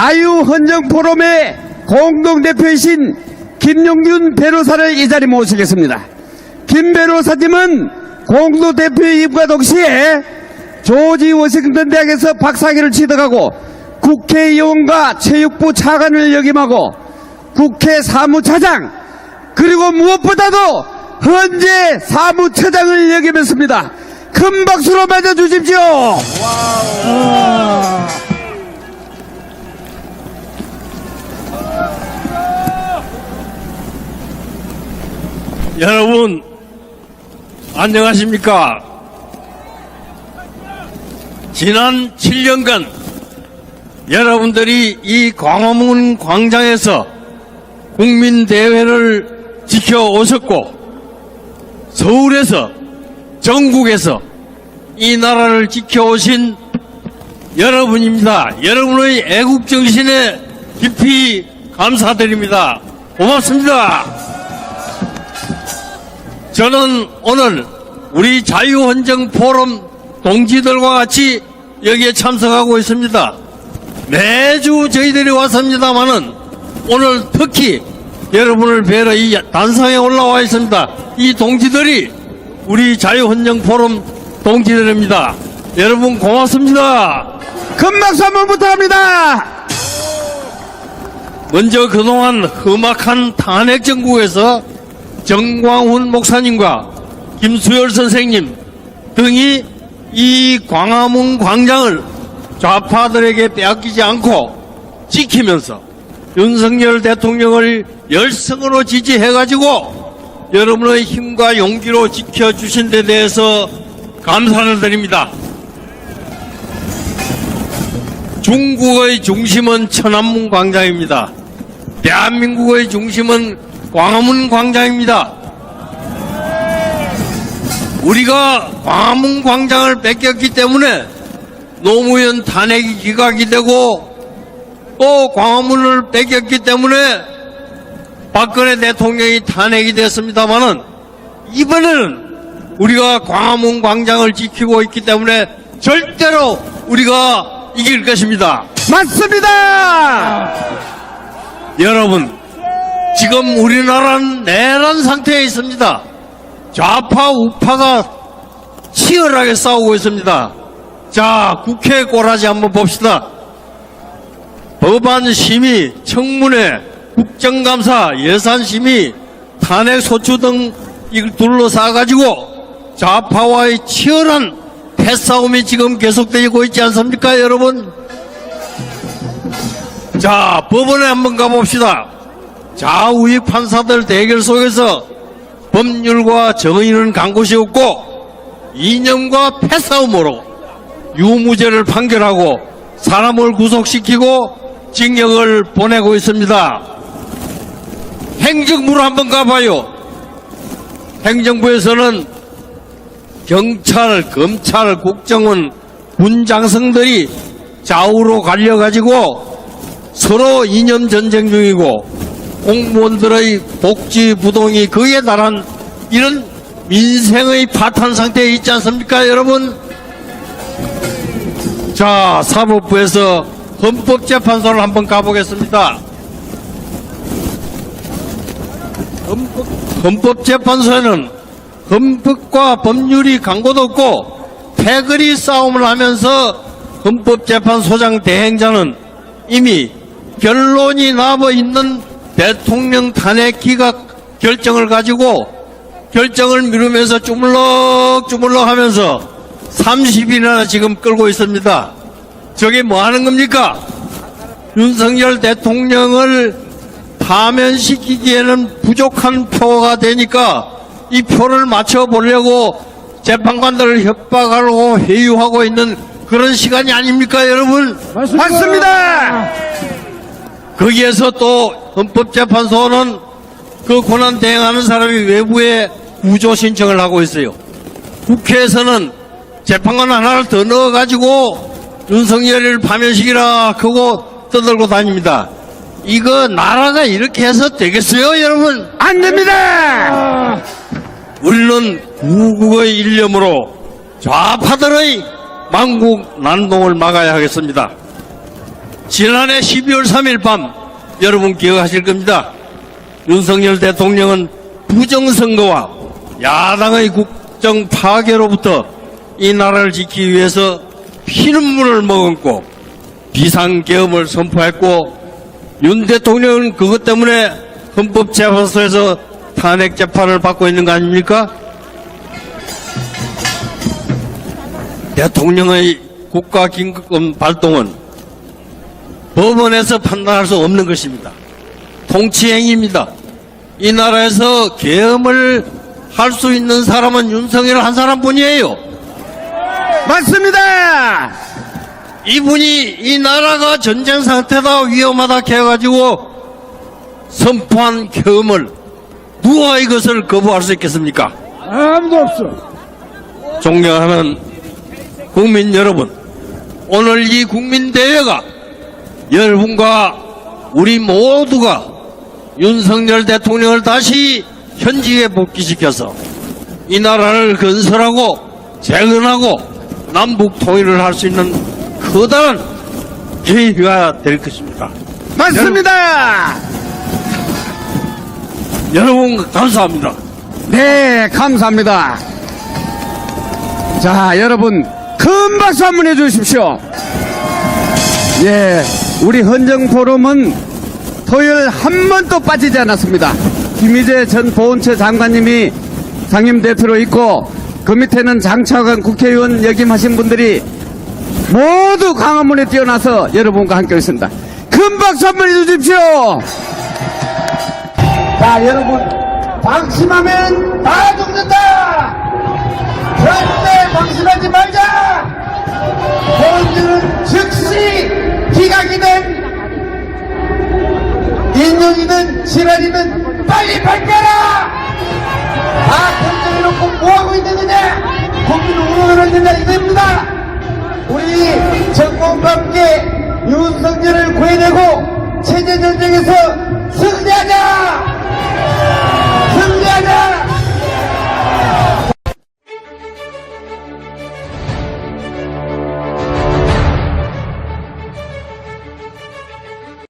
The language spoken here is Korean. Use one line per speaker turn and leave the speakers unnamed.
자유헌정포럼의 공동대표이신 김용균 변호사를 이 자리에 모시겠습니다. 김 변호사님은 공동대표임과 동시에 조지 워싱턴 대학에서 박사학위를 취득하고 국회의원과 체육부 차관을 역임하고 국회 사무차장 그리고 무엇보다도 헌재 사무처장을 역임했습니다. 큰 박수로 맞아주십시오.
여러분 안녕하십니까? 지난 7년간 여러분들이 이 광화문 광장에서 국민대회를 지켜오셨고 서울에서 전국에서 이 나라를 지켜오신 여러분입니다. 여러분의 애국정신에 깊이 감사드립니다. 고맙습니다. 저는 오늘 우리 자유헌정 포럼 동지들과 같이 여기에 참석하고 있습니다. 매주 저희들이 왔습니다만은 오늘 특히 여러분을 뵈러 이 단상에 올라와 있습니다. 이 동지들이 우리 자유헌정 포럼 동지들입니다. 여러분 고맙습니다.
큰 박수 한번 부탁합니다.
먼저 그동안 험악한 탄핵 정국에서 정광훈 목사님과 김수열 선생님 등이 이 광화문 광장을 좌파들에게 빼앗기지 않고 지키면서 윤석열 대통령을 열성으로 지지해가지고 여러분의 힘과 용기로 지켜주신 데 대해서 감사를 드립니다. 중국의 중심은 천안문 광장입니다. 대한민국의 중심은 광화문 광장입니다. 우리가 광화문 광장을 뺏겼기 때문에 노무현 탄핵이 기각이 되고 또 광화문을 뺏겼기 때문에 박근혜 대통령이 탄핵이 됐습니다마는 이번에는 우리가 광화문 광장을 지키고 있기 때문에 절대로 우리가 이길 것입니다.
맞습니다.
여러분, 지금 우리나라는 내란 상태에 있습니다. 좌파 우파가 치열하게 싸우고 있습니다. 자, 국회 꼬라지 한번 봅시다. 법안 심의, 청문회, 국정감사, 예산 심의, 탄핵 소추 등 이걸 둘러싸가지고 좌파와의 치열한 패싸움이 지금 계속되고 있지 않습니까, 여러분? 자, 법원에 한번 가봅시다. 좌우익 판사들 대결 속에서 법률과 정의는 간 곳이 없고 이념과 패싸움으로 유무죄를 판결하고 사람을 구속시키고 징역을 보내고 있습니다. 행정부로 한번 가봐요. 행정부에서는 경찰, 검찰, 국정원, 군장성들이 좌우로 갈려가지고 서로 이념 전쟁 중이고 공무원들의 복지 부동이 그에 달한 이런 민생의 파탄 상태에 있지 않습니까, 여러분? 자, 사법부에서 헌법재판소를 한번 가보겠습니다. 헌법, 헌법재판소에는 헌법과 법률이 강고도 없고 패거리 싸움을 하면서 헌법재판소장 대행자는 이미 결론이 나버 있는 대통령 탄핵 기각 결정을 가지고 결정을 미루면서 주물럭주물럭 하면서 30일이나 지금 끌고 있습니다. 저게 뭐 하는 겁니까? 윤석열 대통령을 파면시키기에는 부족한 표가 되니까 이 표를 맞춰보려고 재판관들을 협박하고 회유하고 있는 그런 시간이 아닙니까, 여러분?
맞습니다.
거기에서 또 헌법재판소는 그 권한 대행하는 사람이 외부에 구조 신청을 하고 있어요. 국회에서는 재판관 하나를 더 넣어가지고 윤석열을 파면시키라 그거 떠들고 다닙니다. 이거 나라가 이렇게 해서 되겠어요, 여러분?
안 됩니다.
우리는 구국의 일념으로 좌파들의 망국 난동을 막아야 하겠습니다. 지난해 12월 3일 밤 여러분 기억하실 겁니다. 윤석열 대통령은 부정선거와 야당의 국정 파괴로부터 이 나라를 지키기 위해서 피눈물을 머금고 비상계엄을 선포했고 윤 대통령은 그것 때문에 헌법재판소에서 탄핵 재판을 받고 있는 거 아닙니까? 대통령의 국가 긴급금 발동은 법원에서 판단할 수 없는 것입니다. 통치행위입니다. 이 나라에서 계엄을 할 수 있는 사람은 윤석열 한 사람뿐이에요.
맞습니다.
이분이 이 나라가 전쟁 상태다 위험하다 해가지고 선포한 계엄을 누가 이것을 거부할 수 있겠습니까?
아무도 없어.
존경하는 국민 여러분, 오늘 이 국민대회가 여러분과 우리 모두가 윤석열 대통령을 다시 현직에 복귀시켜서 이 나라를 건설하고 재건하고 남북 통일을 할 수 있는 커다란 계기가 될 것입니다.
맞습니다.
여러분 감사합니다.
네, 감사합니다. 자, 여러분, 큰 박수 한번 해주십시오. 예, 우리 헌정포럼은 토요일 한 번도 빠지지 않았습니다. 김희재 전 보훈처 장관님이 상임대표로 있고, 그 밑에는 장차관 국회의원 역임하신 분들이 모두 광화문에 뛰어나서 여러분과 함께 있습니다. 큰 박수 한번 해주십시오. 자, 여러분, 방심하면 다 죽는다! 절대 방심하지 말자! 본주는 즉시 기각이든 인용이든 질환이든 빨리 발표하라! 다 결정해놓고 뭐하고 있느냐? 국민 우려를 했느냐 이겁니다! 우리 정권과 함께 윤석열을 구해내고 체제전쟁